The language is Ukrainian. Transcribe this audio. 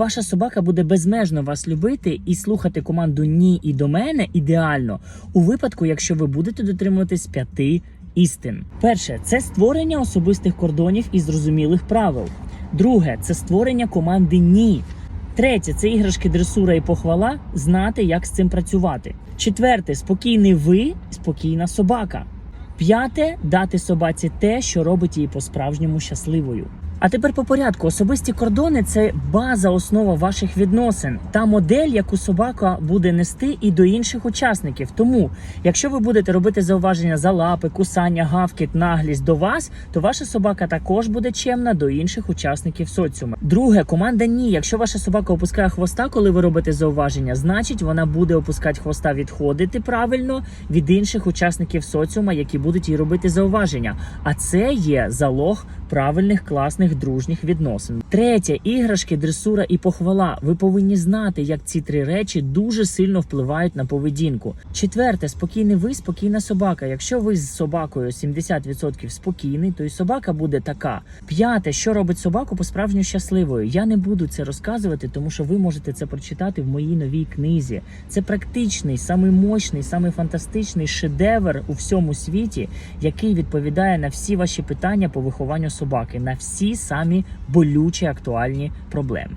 ваша собака буде безмежно вас любити і слухати команду ні і до мене ідеально у випадку, якщо ви будете дотримуватись п'яти істин. Перше це створення особистих кордонів і зрозумілих правил. Друге це створення команди ні. Третє це іграшки дресура і похвала, знати, як з цим працювати. Четверте спокійний ви, спокійна собака. П'яте дати собаці те, що робить її по-справжньому щасливою. А тепер по порядку. Особисті кордони це база, основа ваших відносин, та модель, яку собака буде нести і до інших учасників. Тому, якщо ви будете робити зауваження за лапи, кусання, гавкіт, наглість до вас, то ваша собака також буде чемна до інших учасників соціуму. Друге, команда ні. Якщо ваша собака опускає хвоста, коли ви робите зауваження, значить вона буде опускати хвоста, відходити правильно від інших учасників соціума, які будуть їй робити зауваження. А це є залог правильних, класних, дружніх відносин. Третє іграшки, дресура і похвала. Ви повинні знати, як ці три речі дуже сильно впливають на поведінку. Четверте, спокійний ви, спокійна собака. Якщо ви з собакою 70% спокійний, то і собака буде така. П'яте, що робить собаку по-справжньому щасливою. Я не буду це розказувати, тому що ви можете це прочитати в моїй новій книзі. Це практичний, самий мощний, самий фантастичний шедевр у всьому світі, який відповідає на всі ваші питання по вихованню собаки, на всі самі болючі актуальні проблеми.